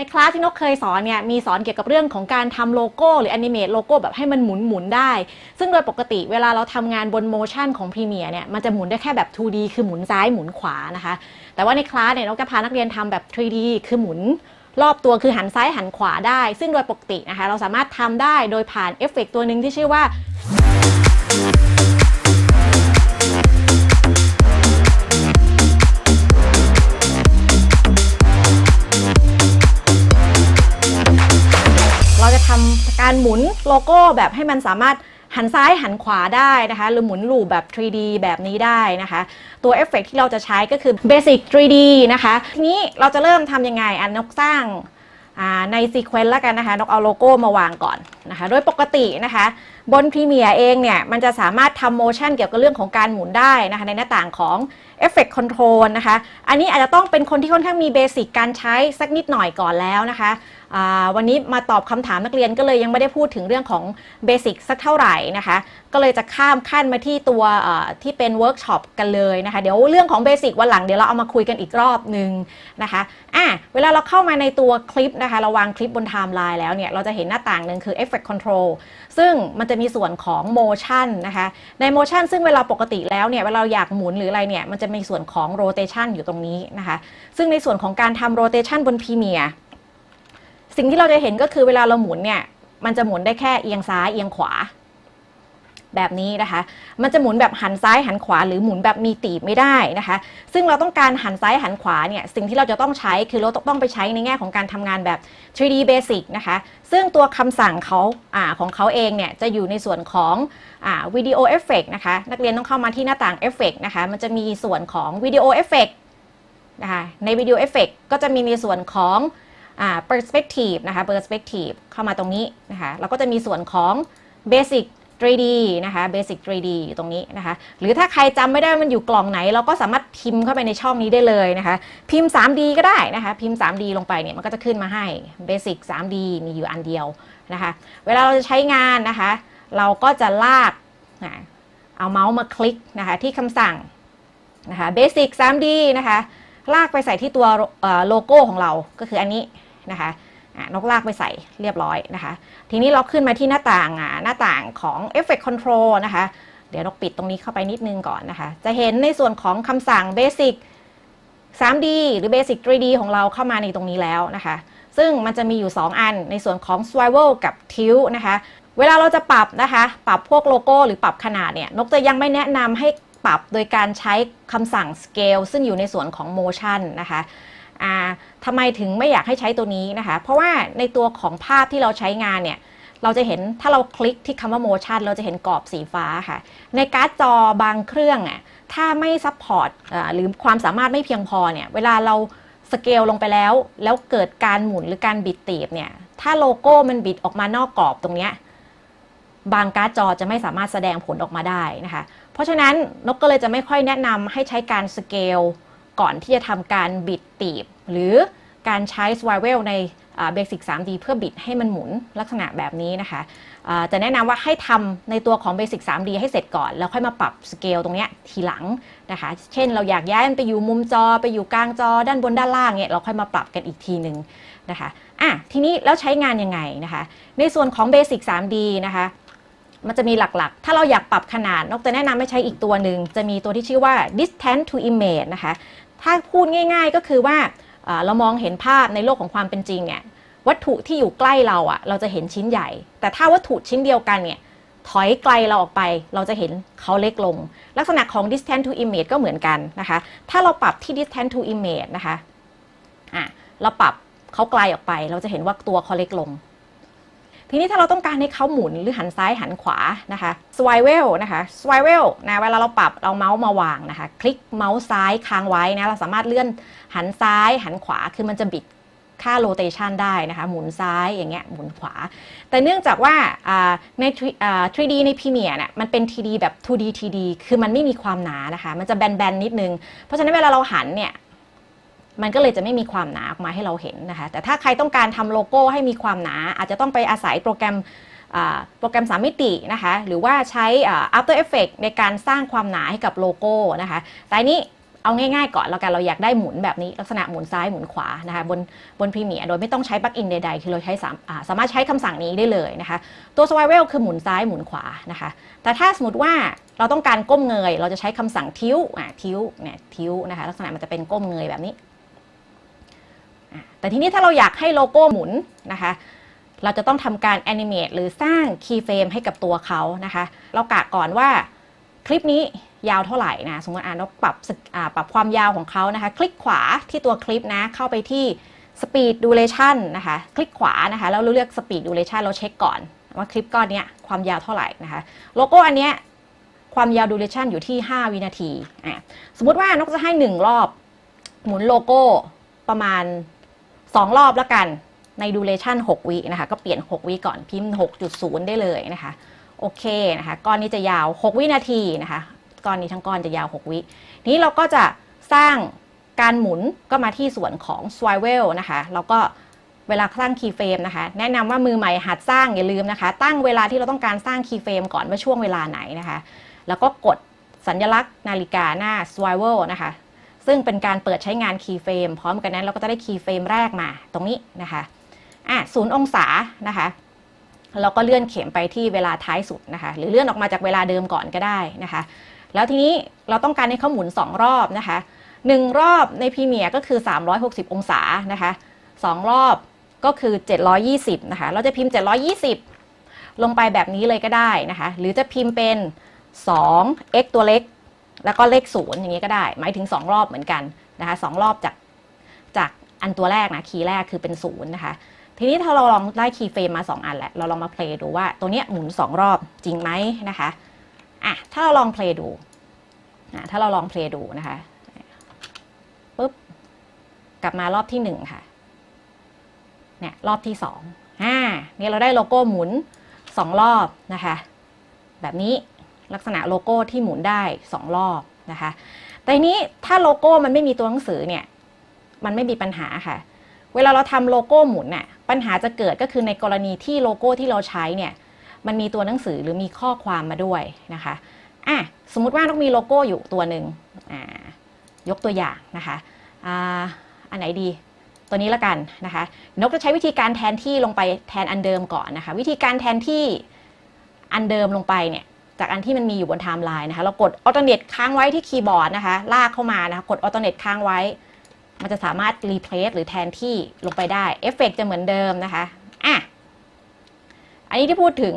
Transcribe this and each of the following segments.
ในคลาสที่นกเคยสอนเนี่ยมีสอนเกี่ยวกับเรื่องของการทำโลโก้หรือแอนิเมตโลโก้แบบให้มันหมุนหมุนได้ ซึ่งโดยปกติเวลาเราทำงานบนโมชั่นของ Premiere เนี่ยมันจะหมุนได้แค่แบบ 2D คือหมุนซ้ายหมุนขวานะคะ แต่ว่าในคลาสเนี่ยนกจะพานักเรียนทำแบบ 3D คือหมุนรอบตัวคือหันซ้ายหันขวาได้ ซึ่งโดยปกตินะคะเราสามารถทำได้โดยผ่านเอฟเฟกต์ตัวหนึ่งที่ชื่อว่าำการหมุนโลโก้แบบให้มันสามารถหันซ้ายหันขวาได้นะคะ หรือหมุนลูปแบบ 3D แบบนี้ได้นะคะ ตัวเอฟเฟกต์ที่เราจะใช้ก็คือ Basic 3D นะคะ ทีนี้เราจะเริ่มทำยังไงอันนกสร้างาในซีเควนต์แล้วกันนะคะนกเอาโลโก้มาวางก่อนนะคะ โดยปกตินะคะ บน p r e m i e r เองเนี่ย มันจะสามารถทำโมชั่นเกี่ยวกับเรื่องของการหมุนได้นะคะ ในหน้าต่างของ Effect Control นะคะ อันนี้อาจจะต้องเป็นคนที่ค่อนข้างมีเบสิกการใช้สักนิดหน่อยก่อนแล้วนะคะ วันนี้มาตอบคำถามนักเรียนก็เลยยังไม่ได้พูดถึงเรื่องของเบสิกสักเท่าไหร่นะคะ ก็เลยจะข้ามขั้นมาที่ตัวที่เป็นเวิร์กช็อปกันเลยนะคะ เดี๋ยวเรื่องของเบสิกวันหลังเดี๋ยวเราเอามาคุยกันอีกรอบหนึ่งนะคะอะเวลาเราเข้ามาในตัวคลิปนะคะ เราวางคลิปบนไทม์ไลน์แล้วเนี่ย เราจะเห็นหน้าต่างหนึ่งคือ Effect Control ซึ่งมันจะมีส่วนของ Motion นะคะ ใน Motion ซึ่งเวลาปกติแล้วเนี่ย เวลาเราอยากหมุนหรืออะไรเนี่ย มันจะมีส่วนของ Rotation อยู่ตรงนี้นะคะ ซึ่งในส่วนของการทำ Rotation บน Premiere สิ่งที่เราจะเห็นก็คือเวลาเราหมุนเนี่ย มันจะหมุนได้แค่เอียงซ้ายเอียงขวา แบบนี้นะคะ มันจะหมุนแบบหันซ้ายหันขวา หรือหมุนแบบมีตีบไม่ได้นะคะ ซึ่งเราต้องการหันซ้ายหันขวาเนี่ย สิ่งที่เราจะต้องใช้คือเราต้องไปใช้ในแง่ของการทำงานแบบ 3D Basic นะคะ ซึ่งตัวคำสั่งเขาอาของเขาเองเนี่ยจะอยู่ในส่วนของวิดีโอเอฟเฟกนะคะ นักเรียนต้องเข้ามาที่หน้าต่างเอฟเฟกนะคะ มันจะมีส่วนของวิดีโอเอฟเฟกนะคะ ในวิดีโอเอฟเฟกก็จะมีในส่วนของ อ่า perspective นะคะ perspective เข้ามาตรงนี้นะคะแล้วก็จะมีส่วนของ basic 3D นะคะ Basic 3D อยู่ตรงนี้นะคะ หรือถ้าใครจำไม่ได้ว่ามันอยู่กล่องไหน เราก็สามารถพิมพ์เข้าไปในช่องนี้ได้เลยนะคะ พิมพ์ 3D ก็ได้นะคะ พิมพ์ 3D ลงไปเนี่ยมันก็จะขึ้นมาให้ Basic 3D มีอยู่อันเดียวนะคะ เวลาเราจะใช้งานนะคะ เราก็จะลากนะเอาเมาส์มาคลิกนะคะที่คำสั่งนะคะ Basic 3D นะคะ ลากไปใส่ที่ตัวโลโก้ของเราก็คืออันนี้ นะคะนกลากไปใส่เรียบร้อยนะคะ ทีนี้เราขึ้นมาที่หน้าต่างหน้าต่างของ Effect Control นะคะ เดี๋ยวนกปิดตรงนี้เข้าไปนิดนึงก่อนนะคะ จะเห็นในส่วนของคำสั่ง Basic 3D หรือ Basic 3D ของเราเข้ามาในตรงนี้แล้วนะคะ ซึ่งมันจะมีอยู่ 2 อันในส่วนของ Swivel กับ Tilt นะคะ เวลาเราจะปรับนะคะ ปรับพวกโลโก้หรือปรับขนาดเนี่ย นกจะยังไม่แนะนำให้ปรับโดยการใช้คำสั่ง Scale ซึ่งอยู่ในส่วนของ Motion นะคะ ทำไมถึงไม่อยากให้ใช้ตัวนี้นะคะ เพราะว่าในตัวของภาพที่เราใช้งานเนี่ย เราจะเห็นถ้าเราคลิกที่คำว่า motion เราจะเห็นกรอบสีฟ้าค่ะ ในการ์ดจอบางเครื่องอะ ถ้าไม่ซัพพอร์ตหรือความสามารถไม่เพียงพอเนี่ย เวลาเราสเกลลงไปแล้ว แล้วเกิดการหมุนหรือการบิดตีบเนี่ย ถ้าโลโก้มันบิดออกมานอกกรอบตรงเนี้ย บางการ์ดจอจะไม่สามารถแสดงผลออกมาได้นะคะ เพราะฉะนั้นนกก็เลยจะไม่ค่อยแนะนำให้ใช้การสเกล ก่อนที่จะทำการบิดตีบ หรือการใช้ Swivel ใน Basic 3D เพื่อบิดให้มันหมุนลักษณะแบบนี้นะคะจะแนะนำว่าให้ทำในตัวของ Basic 3D ให้เสร็จก่อน แล้วค่อยมาปรับสเกลตรงนี้ทีหลังนะคะ เช่นเราอยากย้ายมันไปอยู่มุมจอ ไปอยู่กลางจอ ด้านบนด้านล่างเนี่ยเราค่อยมาปรับกันอีกทีหนึ่งนะคะอะทีนี้แล้วใช้งานยังไงนะคะ ในส่วนของ Basic 3D นะคะมันจะมีหลักๆ ถ้าเราอยากปรับขนาด นกจะแนะนำให้ใช้อีกตัวหนึ่ง จะมีตัวที่ชื่อว่า distance to image นะคะ ถ้าพูดง่าย ๆ ก็คือว่าเรามองเห็นภาพในโลกของความเป็นจริงเนี่ยวัตถุที่อยู่ใกล้เราอะเราจะเห็นชิ้นใหญ่ แต่ถ้าวัตถุชิ้นเดียวกันเนี่ยถอยไกลเราออกไป เราจะเห็นเขาเล็กลง ลักษณะของ distance to image ก็เหมือนกันนะคะ ถ้าเราปรับที่ distance to image นะคะอะเราปรับเขาไกลออกไป เราจะเห็นว่าตัวเขาเล็กลง ทีนี้ถ้าเราต้องการให้เขาหมุนหรือหันซ้ายหันขวานะคะ swivel นะคะ swivel นะเวลาเราปรับเอาเมาส์มาวางนะคะ คลิกเมาส์ซ้ายค้างไว้นะเราสามารถเลื่อนหันซ้ายหันขวาคือมันจะบิดค่า rotation ได้นะคะ หมุนซ้ายอย่างเงี้ยหมุนขวา แต่เนื่องจากว่าใน 3- อ่า 3D ใน Premiere น่ะมันเป็น 3D แบบ 2D 3D คือมันไม่มีความหนานะคะ มันจะแบนๆนิดนึง เพราะฉะนั้นเวลาเราหันเนี่ย มันก็เลยจะไม่มีความหนาออกมาให้เราเห็นนะคะ แต่ถ้าใครต้องการทำโลโก้ให้มีความหนา อาจจะต้องไปอาศัยโปรแกรมโปรแกรมสามมิตินะคะ หรือว่าใช้อ่า After Effects ในการสร้างความหนาให้กับโลโก้นะคะ แต่อันนี้เอาง่ายๆก่อนแล้วกันเราอยากได้หมุนแบบนี้ลักษณะหมุนซ้ายหมุนขวานะคะบนบนพรีเมียโดยไม่ต้องใช้ปลั๊กอินใดๆ คือเราใช้สามาสามารถใช้คำสั่งนี้ได้เลยนะคะ ตัว Survival คือหมุนซ้ายหมุนขวานะคะ แต่ถ้าสมมติว่าเราต้องการก้มเงย เราจะใช้คำสั่งทิ้วอะทิวเนี่ยทิ้วนะคะลักษณะมันจะเป็นก้มเงยแบบนี้ แต่ทีนี้ถ้าเราอยากให้โลโก้หมุนนะคะ เราจะต้องทำการแอนิเมตหรือสร้างคีย์เฟรมให้กับตัวเขานะคะ เรากะก่อนว่าคลิปนี้ยาวเท่าไหร่นะ สมมติอ่านเราปรับสอ่าปรับความยาวของเขานะคะ คลิกขวาที่ตัวคลิปนะ เข้าไปที่ Speed Duration นะคะ คลิกขวานะคะ แล้วเราเลือก Speed Duration เราเช็คก่อน ว่าคลิปก้อนเนี้ยความยาวเท่าไหร่นะคะ โลโก้อันเนี้ยความยาว duration อยู่ที่ 5 วินาทีอะสมมติว่านกจะให้ 1 รอบหมุนโลโก้ประมาณ 2 รอบแล้วกันใน duration 6วินะคะก็เปลี่ยน 6วิก่อนพิมพ์ 6.0 ได้เลยนะคะโอเคนะคะก้อนนี้จะยาว 6 วินาทีนะคะก้อนนี้ทั้งก้อนจะยาว 6 วินี้เราก็จะสร้างการหมุนก็มาที่ส่วนของ swivel นะคะแล้วก็เวลาสร้างคีย์เฟรมนะคะแนะนำว่ามือใหม่หัดสร้างอย่าลืมนะคะ ตั้งเวลาที่เราต้องการสร้างคีย์เฟรมก่อนว่าช่วงเวลาไหนนะคะ แล้วก็กดสัญลักษณ์นาฬิกาหน้า swivel นะคะ ซึ่งเป็นการเปิดใช้งานคีย์เฟรมพร้อมกันนั้นเราก็จะได้คีย์เฟรมแรกมาตรงนี้นะคะอะศูนย์องศานะคะเราก็เลื่อนเข็มไปที่เวลาท้ายสุดนะคะ หรือเลื่อนออกมาจากเวลาเดิมก่อนก็ได้นะคะ แล้วทีนี้เราต้องการให้เขาหมุน 2 รอบนะคะ 1 รอบในพรีเมียก็คือ 360 องศานะคะ2รอบก็คือ 720นะคะ เราจะพิมพ์ 720 ลงไปแบบนี้เลยก็ได้นะคะ หรือจะพิมพ์เป็น 2 x ตัวเล็ก แล้วก็เลข0อย่างนี้ก็ได้ หมายถึง 2 รอบเหมือนกันนะคะสองรอบจากจากอันตัวแรกนะคีย์แรกคือเป็น0นย์นะคะทีนี้ถ้าเราลองได้คีย์เฟรมมา 2 อันแหละเราลองมาเพลย์ดูว่าตัวเนี้ยหมุน 2 รอบจริงไหมนะคะอะถ้าเราลองเพลย์ดูอะถ้าเราลองเพลย์ดูนะคะปุ๊บกลับมารอบที่หนึ่งค่ะเนี่ยรอบที่สองอ่าเนี่ยเราได้โลโก้หมุนสองรอบนะคะ แบบนี้ ลักษณะโลโก้ที่หมุนได้สองรอบนะคะ แต่นี้ถ้าโลโก้มันไม่มีตัวหนังสือเนี่ยมันไม่มีปัญหาค่ะ เวลาเราทำโลโก้หมุนน่ะปัญหาจะเกิดก็คือในกรณีที่โลโก้ที่เราใช้เนี่ยมันมีตัวหนังสือหรือมีข้อความมาด้วยนะคะอะสมมุติว่าต้องมีโลโก้อยู่ตัวหนึ่งอ่ายกตัวอย่างนะคะอ่าอันไหนดีตัวนี้ละกันนะคะนกจะใช้วิธีการแทนที่ลงไปแทนอันเดิมก่อนนะคะ วิธีการแทนที่อันเดิมลงไปเนี่ย จากอันที่มันมีอยู่บนไทม์ไลน์นะคะ เรากด alternate ค้างไว้ที่คีย์บอร์ดนะคะ ลากเข้ามานะคะ กด alternate ค้างไว้ มันจะสามารถ replace หรือแทนที่ลงไปได้ เอฟเฟกจะเหมือนเดิมนะคะ อะ อันนี้ที่พูดถึง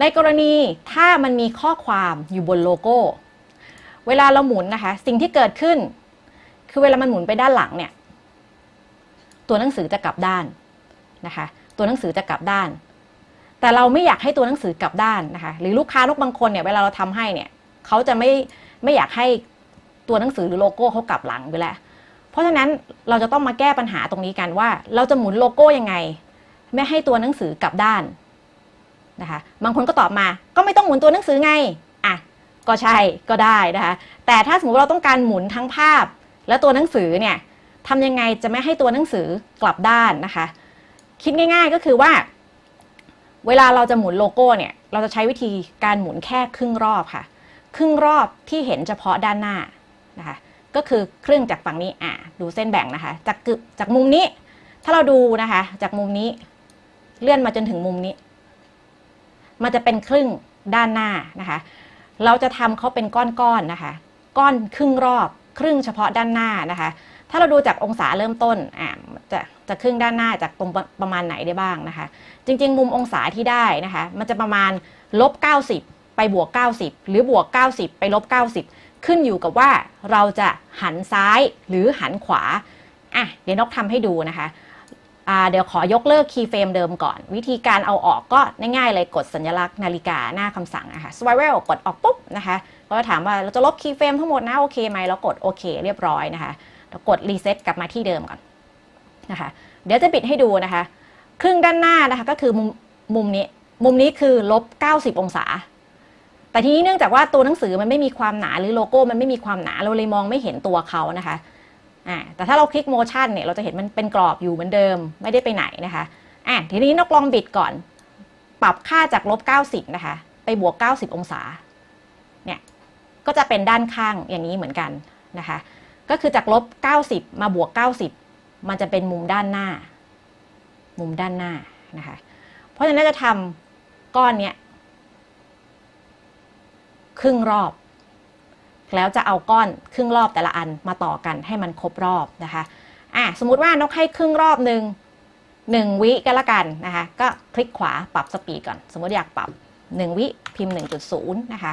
ในกรณีถ้ามันมีข้อความอยู่บนโลโก้ เวลาเราหมุนนะคะ สิ่งที่เกิดขึ้น คือเวลามันหมุนไปด้านหลังเนี่ย ตัวหนังสือจะกลับด้านนะคะ ตัวหนังสือจะกลับด้าน แต่เราไม่อยากให้ตัวหนังสือกลับด้านนะคะ หรือลูกค้าลูกบางคนเนี่ยเวลาเราทำให้เนี่ยเขาจะไม่ไม่อยากให้ตัวหนังสือหรือโลโก้เขากลับหลังไปแล้ว เพราะฉะนั้นเราจะต้องมาแก้ปัญหาตรงนี้กันว่า เราจะหมุนโลโก้ยังไง ไม่ให้ตัวหนังสือกลับด้านนะคะ บางคนก็ตอบมา ก็ไม่ต้องหมุนตัวหนังสือไง อะ ก็ใช่ ก็ได้นะคะ แต่ถ้าสมมติเราต้องการหมุนทั้งภาพ และตัวหนังสือเนี่ยทำยังไงจะไม่ให้ตัวหนังสือกลับด้านนะคะ คิดง่าย ๆก็คือว่า เวลาเราจะหมุนโลโก้เนี่ย เราจะใช้วิธีการหมุนแค่ครึ่งรอบค่ะ ครึ่งรอบที่เห็นเฉพาะด้านหน้านะคะ ก็คือครึ่งจากฝั่งนี้ อะ ดูเส้นแบ่งนะคะ จากกึจากมุมนี้ ถ้าเราดูนะคะ จากมุมนี้ เลื่อนมาจนถึงมุมนี้ มันจะเป็นครึ่งด้านหน้านะคะ เราจะทำเขาเป็นก้อนๆนะคะ ก้อนครึ่งรอบ ครึ่งเฉพาะด้านหน้านะคะ ถ้าเราดูจากองศาเริ่มต้นอะจะจะครึ่งด้านหน้าจากตรงประประมาณไหนได้บ้างนะคะ จริง ๆ มุมองศาที่ได้นะคะ มันจะประมาณลบ90 ไปบวก 90 หรือบวก 90 ไปลบ 90 ขึ้นอยู่กับว่าเราจะหันซ้ายหรือหันขวาอะเดี๋ยวนกทำให้ดูนะคะเดี๋ยวขอยกเลิกคีย์เฟรมเดิมก่อน วิธีการเอาออกก็ง่ายๆเลยกดสัญลักษณ์นาฬิกาหน้าคำสั่งนะคะ swivel กดออกปุ๊บนะคะ ก็ถามว่าเราจะลบคีย์เฟรมทั้งหมดนะโอเคไหมแล้วกดโอเคเรียบร้อยนะคะ แล้วกดรีเซ็ตกลับมาที่เดิมก่อนนะคะ เดี๋ยวจะปิดให้ดูนะคะ ครึ่งด้านหน้านะคะก็คือมุมมุมนี้ มุมนี้คือลบ 90 องศา แต่ทีนี้เนื่องจากว่าตัวหนังสือมันไม่มีความหนาหรือโลโก้มันไม่มีความหนาเราเลยมองไม่เห็นตัวเขานะคะอ่าแต่ถ้าเราคลิกโมชั่นเนี่ยเราจะเห็นมันเป็นกรอบอยู่เหมือนเดิมไม่ได้ไปไหนนะคะอะทีนี้นกลองบิดก่อน ปรับค่าจากลบ 90 นะคะ ไปบวก 90 องศา เนี่ย ก็จะเป็นด้านข้างอย่างนี้เหมือนกันนะคะ ก็คือจากลบ 90 มาบวก 90 มันจะเป็นมุมด้านหน้า มุมด้านหน้านะคะ เพราะฉะนั้นจะทำก้อนเนี้ยครึ่งรอบ แล้วจะเอาก้อนครึ่งรอบแต่ละอันมาต่อกันให้มันครบรอบนะคะอะสมมุติว่านกให้ครึ่งรอบหนึ่งหนึ่งวิก็แล้วกันนะคะ ก็คลิกขวาปรับสปีดก่อน สมมติอยากปรับ1วิพิมพ์1.0นะคะ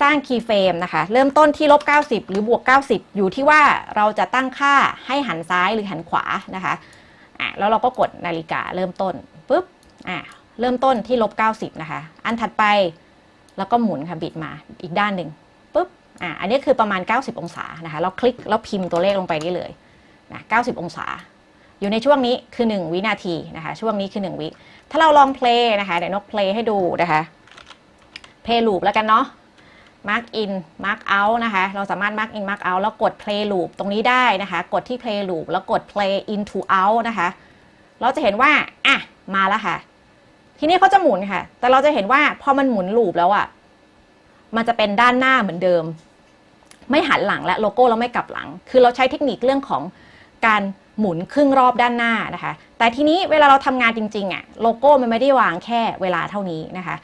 สร้างคีย์เฟรมนะคะ เริ่มต้นที่ลบ 90 หรือบวก 90 อยู่ที่ว่าเราจะตั้งค่าให้หันซ้ายหรือหันขวานะคะอะแล้วเราก็กดนาฬิกาเริ่มต้นปุ๊บอะเริ่มต้นที่ลบ 90 นะคะ อันถัดไปแล้วก็หมุนค่ะบิดมาอีกด้านหนึ่งปุ๊บอะอันนี้คือประมาณ 90 องศานะคะเราคลิกแล้วพิมพ์ตัวเลขลงไปได้เลยนะ90 องศา อยู่ในช่วงนี้คือ 1 วินาทีนะคะ ช่วงนี้คือ 1 วิ ถ้าเราลองเพลย์นะคะเดี๋ยวนกเพลย์ให้ดูนะคะเพลย์ลูปแล้วกันเนาะ mark in mark out นะคะ เราสามารถ mark in mark out แล้วกด play loop ตรงนี้ได้นะคะ กดที่ play loop แล้วกด play into out นะคะ เราจะเห็นว่า อะ มาแล้วค่ะ ทีนี้เขาจะหมุนค่ะ แต่เราจะเห็นว่าพอมันหมุนลูปแล้วอะ่ะ มันจะเป็นด้านหน้าเหมือนเดิม ไม่หันหลังและโลโก้เราไม่กลับหลัง คือเราใช้เทคนิคเรื่องของการหมุนครึ่งรอบด้านหน้านะคะ แต่ทีนี้เวลาเราทำงานจริงๆอะ่ะ โลโก้มันไม่ได้วางแค่เวลาเท่านี้นะคะ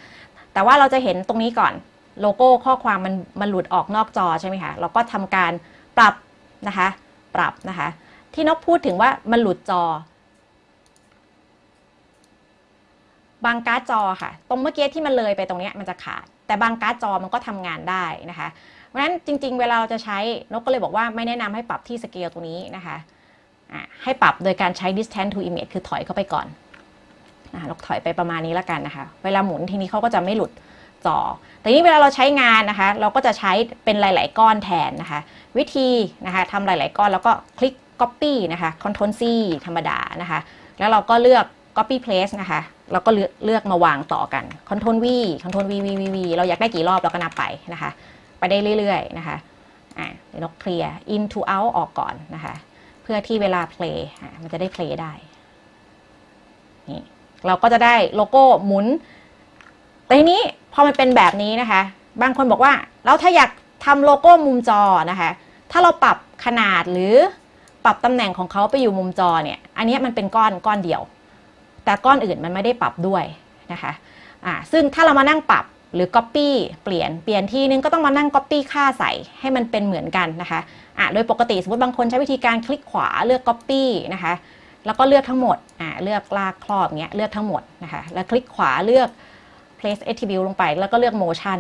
แต่ว่าเราจะเห็นตรงนี้ก่อน โลโก้ข้อความมันมันหลุดออกนอกจอใช่ไหมคะ เราก็ทำการปรับนะคะ ปรับนะคะ ที่นกพูดถึงว่ามันหลุดจอ บางการ์ดจอค่ะ ตรงเมื่อกี้ที่มันเลยไปตรงนี้มันจะขาด แต่บางการ์ดจอมันก็ทำงานได้นะคะ เพราะฉะนั้นจริง ๆ เวลาเราจะใช้นกก็เลยบอกว่าไม่แนะนำให้ปรับที่สเกลตรงนี้นะคะให้ปรับโดยการใช้ distance to image คือถอยเข้าไปก่อนอะนกถอยไปประมาณนี้แล้วกันนะคะ เวลาหมุนทีนี้เขาก็จะไม่หลุด จอ แต่นี้เวลาเราใช้งานนะคะ เราก็จะใช้เป็นหลาย ๆ ก้อนแทนนะคะ วิธีนะคะทำหลาย ๆ ก้อนแล้วก็คลิก copy นะคะ Ctrl C ธรรมดานะคะ แล้วเราก็เลือก copy place นะคะเราก็เลือกเลือกมาวางต่อกัน Ctrl V Ctrl V V V V เราอยากได้กี่รอบเราก็นับไปนะคะ ไปได้เรื่อย ๆ นะคะอะเดี๋ยวนกเคลียร์ in to out ออกก่อนนะคะ เพื่อที่เวลา play อะมันจะได้ play ได้นี่เราก็จะได้โลโก้หมุน แต่ทีนี้พอมันเป็นแบบนี้นะคะ บางคนบอกว่าแล้วถ้าอยากทำโลโก้มุมจอนะคะ ถ้าเราปรับขนาดหรือปรับตำแหน่งของเขาไปอยู่มุมจอเนี่ย อันนี้มันเป็นก้อนก้อนเดียว แต่ก้อนอื่นมันไม่ได้ปรับด้วยนะคะอ่าซึ่งถ้าเรามานั่งปรับหรือ Copy เปลี่ยนเปลี่ยนที่นึงก็ต้องมานั่ง Copy ค่าใส่ให้มันเป็นเหมือนกันนะคะอ่าโดยปกติสมมติบางคนใช้วิธีการคลิกขวาเลือก Copy นะคะ แล้วก็เลือกทั้งหมดอ่าเลือกลากครอบเงี้ยเลือกทั้งหมดนะคะ แล้วคลิกขวาเลือก place attribute ลงไป แล้วก็เลือก motion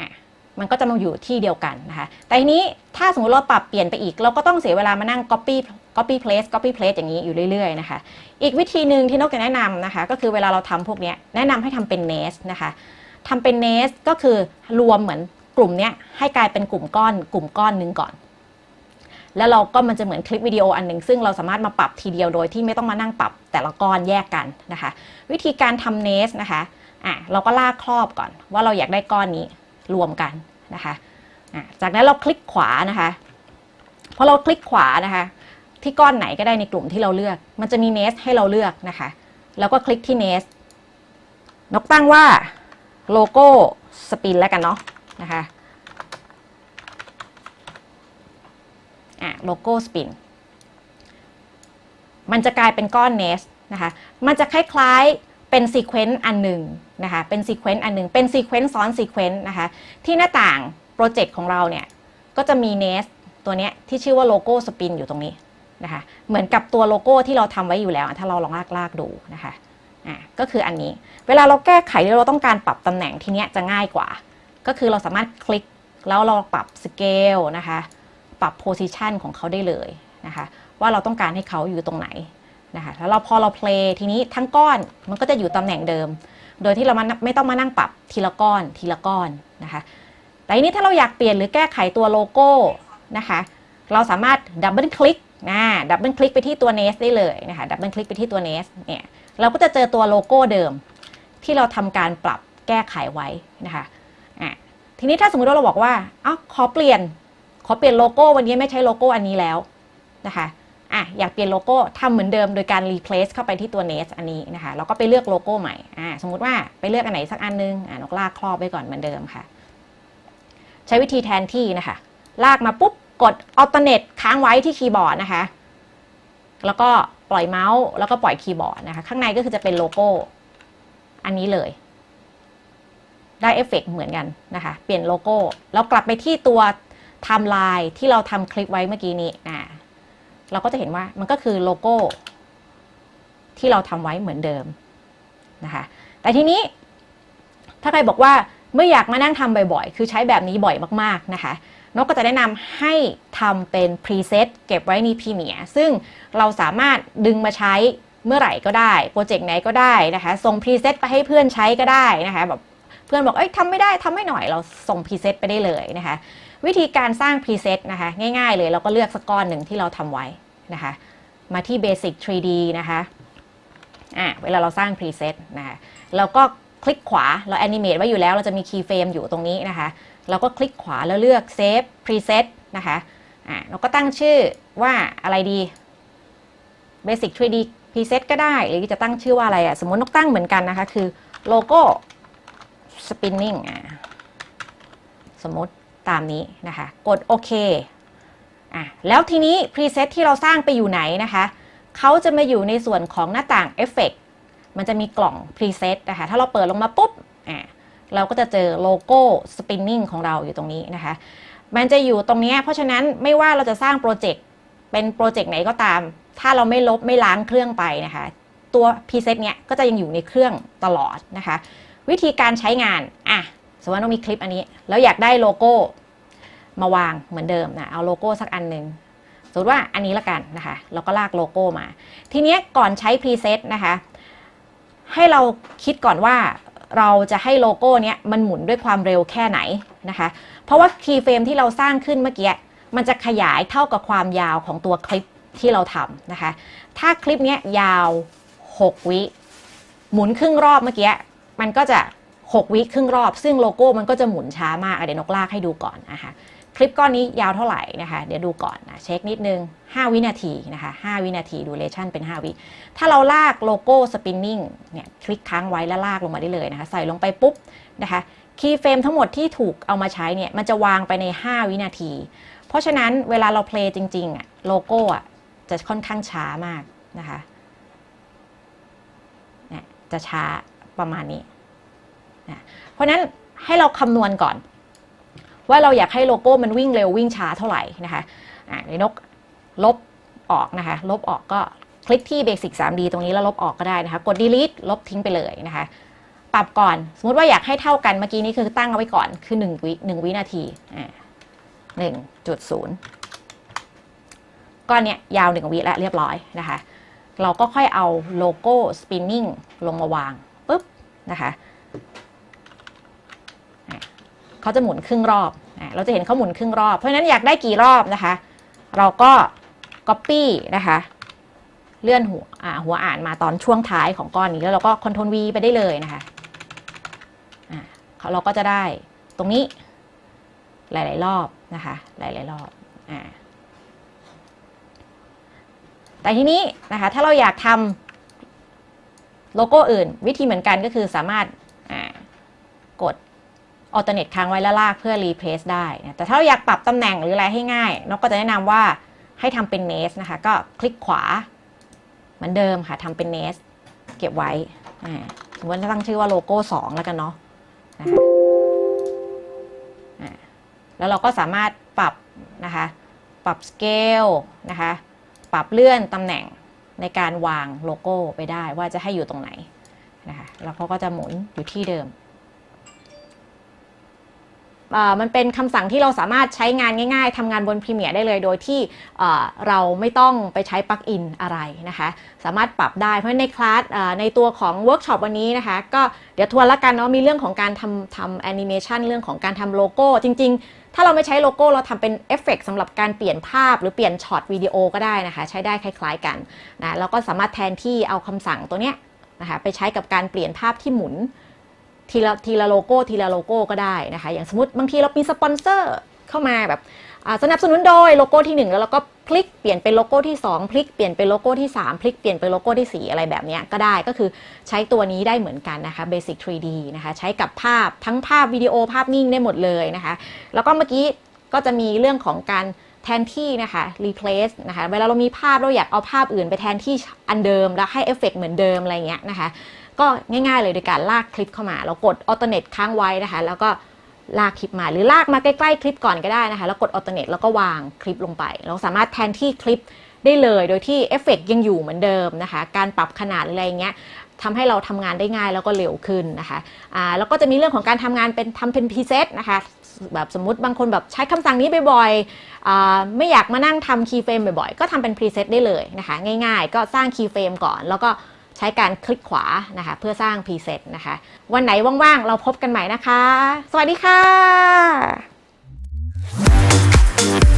อะมันก็จะมาอยู่ที่เดียวกันนะคะ แต่ทีนี้ถ้าสมมติเราปรับเปลี่ยนไปอีก เราก็ต้องเสียเวลามานั่ง copy copy place copy place อย่างนี้อยู่เรื่อยๆนะคะ อีกวิธีหนึ่งที่นกจะแนะนำนะคะ ก็คือเวลาเราทำพวกนี้แนะนำให้ทำเป็น nest นะคะทำเป็น nest ก็คือรวมเหมือนกลุ่มเนี้ยให้กลายเป็นกลุ่มก้อน กลุ่มก้อนหนึ่งก่อน แล้วเราก็มันจะเหมือนคลิปวิดีโออันหนึ่งซึ่งเราสามารถมาปรับทีเดียวโดยที่ไม่ต้องมานั่งปรับแต่ละก้อนแยกกันนะคะ วิธีการทำ nest นะคะอะเราก็ลากครอบก่อน ว่าเราอยากได้ก้อนนี้รวมกันนะคะอะจากนั้นเราคลิกขวานะคะพอเราคลิกขวานะคะที่ก้อนไหนก็ได้ในกลุ่มที่เราเลือก มันจะมี nest ให้เราเลือกนะคะ แล้วก็คลิกที่ nest นกตั้งว่าโลโก้สปินแล้วกันเนาะนะคะ อะโลโก้สปินมันจะกลายเป็นก้อน nest นะคะ มันจะคล้ายๆเป็นซีเควนต์อันหนึ่งนะคะ เป็นซีเควนต์อันหนึ่งเป็นซีเควนต์ซ้อนซีเควนต์นะคะ ที่หน้าต่างโปรเจกต์ของเราเนี่ย ก็จะมี nest ตัวเนี้ยที่ชื่อว่าโลโก้สปินอยู่ตรงนี้นะคะ เหมือนกับตัวโลโก้ที่เราทำไว้อยู่แล้ว ถ้าเราลองลากๆดูนะคะ อะก็คืออันนี้ เวลาเราแก้ไขหรือเราต้องการปรับตำแหน่งทีเนี้ยจะง่ายกว่า ก็คือเราสามารถคลิกแล้วเราปรับสเกลนะคะ ปรับโพซิชันของเขาได้เลยนะคะว่าเราต้องการให้เขาอยู่ตรงไหนนะคะแล้วเราพอเราเพลย์ทีนี้ทั้งก้อนมันก็จะอยู่ตำแหน่งเดิม โดยที่เราไม่ต้องมานั่งปรับทีละก้อนทีละก้อนนะคะแต่ทีนี้ถ้าเราอยากเปลี่ยนหรือแก้ไขตัวโลโก้นะคะเราสามารถดับเบิลคลิกนะดับเบิลคลิกไปที่ตัว nest ได้เลยนะคะดับเบิลคลิกไปที่ตัว nest เนี่ยเราก็จะเจอตัวโลโก้เดิม ที่เราทำการปรับแก้ไขไว้นะคะอะทีนี้ถ้าสมมติว่าเราบอกว่าอ้าขอเปลี่ยน ขอเปลี่ยนโลโก้วันนี้ไม่ใช้โลโก้อันนี้แล้วนะคะอะอยากเปลี่ยนโลโก้ทำเหมือนเดิมโดยการ replace เข้าไปที่ตัว nest อันนี้นะคะแล้วก็ไปเลือกโลโก้ใหม่อะสมมุติว่าไปเลือกอันไหนสักอันนึงอะนกลากครอบไปก่อนเหมือนเดิมค่ะ ใช้วิธีแทนที่นะคะ ลากมาปุ๊บกด alternate ค้างไว้ที่คีย์บอร์ดนะคะ แล้วก็ปล่อยเมาส์แล้วก็ปล่อยคีย์บอร์ดนะคะข้างในก็คือจะเป็นโลโก้อันนี้เลย ได้เอฟเฟกต์เหมือนกันนะคะ เปลี่ยนโลโก้แล้วกลับไปที่ตัว ไทม์ไลน์ที่เราทำคลิปไว้เมื่อกี้นี้อ่าเราก็จะเห็นว่ามันก็คือโลโก้ ที่เราทำไว้เหมือนเดิมนะคะแต่ทีนี้ถ้าใครบอกว่าไม่อยากมานั่งทำบ่อยๆ คือใช้แบบนี้บ่อยมากๆนะคะนกก็จะแนะนำให้ทำเป็นพรีเซตเก็บไว้ในพรีเมียซึ่งเราสามารถดึงมาใช้เมื่อไหร่ก็ได้ โปรเจกต์ไหนก็ได้นะคะ ส่งพรีเซตไปให้เพื่อนใช้ก็ได้นะคะแบบ พื่อนบอกเอ้ยทำไม่ได้ทำไม่หน่อยเราส่งพรีเซตไปได้เลยนะคะ วิธีการสร้างพรีเซตนะคะ ง่ายๆเลยเราก็เลือกสักก้อนหนึ่งที่เราทำไว้นะคะ มาที่ Basic 3D นะคะอะเวลาเราสร้างพรีเซตนะคะเราก็คลิกขวาเราแอนิเมตไว้อยู่แล้วเราจะมีคีย์เฟรมอยู่ตรงนี้นะคะ เราก็คลิกขวาแล้วเลือก Save Preset นะคะอะเราก็ตั้งชื่อว่าอะไรดี Basic 3D Preset ก็ได้ หรือจะตั้งชื่อว่าอะไรอะ สมมตินกตั้งเหมือนกันนะคะ คือโลโก้ Spinning อะสมมติตามนี้นะคะ กดโอเคอะแล้วทีนี้ Preset ที่เราสร้างไปอยู่ไหนนะคะเขาจะมาอยู่ในส่วนของหน้าต่าง Effect มันจะมีกล่อง Preset นะคะ ถ้าเราเปิดลงมาปุ๊บอะเราก็จะเจอโลโก้ Spinning ของเราอยู่ตรงนี้นะคะ มันจะอยู่ตรงนี้เพราะฉะนั้นไม่ว่าเราจะสร้างโปรเจกต์เป็นโปรเจกต์ไหนก็ตาม ถ้าเราไม่ลบไม่ล้างเครื่องไปนะคะ ตัว preset เนี้ยก็จะยังอยู่ในเครื่องตลอดนะคะ วิธีการใช้งานอะสมมติว่าเรามีคลิปอันนี้ แล้วอยากได้โลโก้มาวางเหมือนเดิมนะเอาโลโก้สักอันหนึ่งสมมติว่าอันนี้ละกันนะคะเราก็ลากโลโก้มา ทีนี้ก่อนใช้ preset นะคะให้เราคิดก่อนว่าเราจะให้โลโก้เนี้ยมันหมุนด้วยความเร็วแค่ไหนนะคะ เพราะว่าคีย์เฟรมที่เราสร้างขึ้นเมื่อกี้มันจะขยายเท่ากับความยาวของตัวคลิปที่เราทำนะคะ ถ้าคลิปเนี้ยยาว 6 วิ หมุนครึ่งรอบเมื่อกี้ มันก็จะ 6 วิครึ่งรอบ ซึ่งโลโก้มันก็จะหมุนช้ามากเดี๋ยวนกลากให้ดูก่อนนะคะคลิปก้อนนี้ยาวเท่าไหร่นะคะ เดี๋ยวดูก่อนนะเช็คนิดนึง 5 วินาทีนะคะ 5 วินาทีดูเลชั่นเป็น 5 วิ ถ้าเราลากโลโก้สปินนิ่งเนี่ยคลิกค้างไว้แล้วลากลงมาได้เลยนะคะ ใส่ลงไปปุ๊บนะคะคีย์เฟรมทั้งหมดที่ถูกเอามาใช้เนี่ยมันจะวางไปใน 5 วินาที เพราะฉะนั้นเวลาเราเพลย์จริงๆอะโลโก้อะจะค่อนข้างช้ามากนะคะเนี่ยจะช้า ประมาณนี้นะเพราะนั้นให้เราคำนวณก่อน ว่าเราอยากให้โลโก้มันวิ่งเร็ววิ่งช้าเท่าไหร่นะคะอะในนกลบออกนะคะ ลบออกก็คลิกที่ Basic 3D ตรงนี้แล้วลบออกก็ได้นะคะ กด delete ลบทิ้งไปเลยนะคะ ปรับก่อน สมมติว่าอยากให้เท่ากัน เมื่อกี้นี้คือตั้งเอาไว้ก่อน คือ1วิ1วินาทีอ่า1.0ก้อนเนี้ยยาว 1วิแล้วเรียบร้อยนะคะ เราก็ค่อยเอาโลโก้ spinning ลงมาวาง นะคะเขาจะหมุนครึ่งรอบ เราจะเห็นเขาหมุนครึ่งรอบ เพราะฉะนั้นอยากได้กี่รอบนะคะ เราก็ copy นะคะ เลื่อนหัวอ่าหัวอ่านมาตอนช่วงท้ายของก้อนนี้แล้วเราก็ Ctrl V ไปได้เลยนะคะเราก็จะได้ตรงนี้หลาย ๆ รอบนะคะ หลาย ๆ รอบอ่าแต่ทีนี้นะคะถ้าเราอยากทำ โลโก้อื่น วิธีเหมือนกันก็คือสามารถกด alternate ค้างไว้แล้วลากเพื่อ replace ได้นะแต่ถ้าเราอยากปรับตำแหน่งหรืออะไรให้ง่ายนกก็จะแนะนำว่าให้ทำเป็น nest นะคะ ก็คลิกขวาเหมือนเดิมค่ะทำเป็น nest เก็บไว้สมมติจะตั้งชื่อว่าโลโก้ 2 แล้วกันเนาะนะคะแล้วเราก็สามารถปรับนะคะ ปรับ scale นะคะ ปรับเลื่อนตำแหน่ง ในการวางโลโก้ไปได้ว่าจะให้อยู่ตรงไหนนะคะแล้วเขาก็จะหมุนอยู่ที่เดิม มันเป็นคำสั่งที่เราสามารถใช้งานง่ายๆทำงานบน Premiere ได้เลย โดยที่เราไม่ต้องไปใช้ปลั๊กอินอะไรนะคะ สามารถปรับได้เพราะในคลาสในตัวของเวิร์กช็อปวันนี้นะคะ ก็เดี๋ยวทวนละกันเนาะมีเรื่องของการทำทำแอนิเมชันเรื่องของการทำโลโก้ จริง ๆ ถ้าเราไม่ใช้โลโก้เราทำเป็นเอฟเฟกสำหรับการเปลี่ยนภาพหรือเปลี่ยนช็อตวิดีโอก็ได้นะคะ ใช้ได้คล้าย ๆกันนะแล้วก็สามารถแทนที่เอาคำสั่งตัวเนี้ยนะคะไปใช้กับการเปลี่ยนภาพที่หมุน ทีละทีละโลโก้ทีละโลโก้ก็ได้นะคะ อย่างสมมติบางทีเรามีสปอนเซอร์เข้ามาแบบสนับสนุนโดยโลโก้ที่ 1 แล้วเราก็พลิกเปลี่ยนเป็นโลโก้ที่ 2 พลิกเปลี่ยนเป็นโลโก้ที่ 3 พลิกเปลี่ยนเป็นโลโก้ที่ 4 อะไรแบบนี้ก็ได้ก็คือใช้ตัวนี้ได้เหมือนกันนะคะ Basic 3D นะคะ ใช้กับภาพทั้งภาพวิดีโอภาพนิ่งได้หมดเลยนะคะ แล้วก็เมื่อกี้ก็จะมีเรื่องของการแทนที่นะคะ replace นะคะ เวลาเรามีภาพเราอยากเอาภาพอื่นไปแทนที่อันเดิม แล้วให้เอฟเฟกต์เหมือนเดิมอะไรเงี้ยนะคะ ก็ง่าย ๆ เลยโดยการลากคลิปเข้ามา เรากด alternate ค้างไว้นะคะ แล้วก็ลากคลิปมาหรือลากมาใกล้ๆคลิปก่อนก็ได้นะคะ แล้วกด alternate แล้วก็วางคลิปลงไป เราสามารถแทนที่คลิปได้เลยโดยที่เอฟเฟกต์ยังอยู่เหมือนเดิมนะคะ การปรับขนาดอะไรเงี้ยทำให้เราทำงานได้ง่ายแล้วก็เร็วขึ้นนะคะอ่าแล้วก็จะมีเรื่องของการทำงานเป็นทำเป็นพรีเซตนะคะแบบสมมติบางคนแบบใช้คำสั่งนี้บ่อยๆไม่อยากมานั่งทำคีย์เฟรมบ่อยๆ ก็ทำเป็นพรีเซตได้เลยนะคะ ง่ายๆ ก็สร้างคีย์เฟรมก่อน แล้วก็ ช้การคลิกขวานะคะ เพื่อสร้างพรีเซตนะคะ วันไหนว่างๆ เราพบกันใหม่นะคะ สวัสดีค่ะ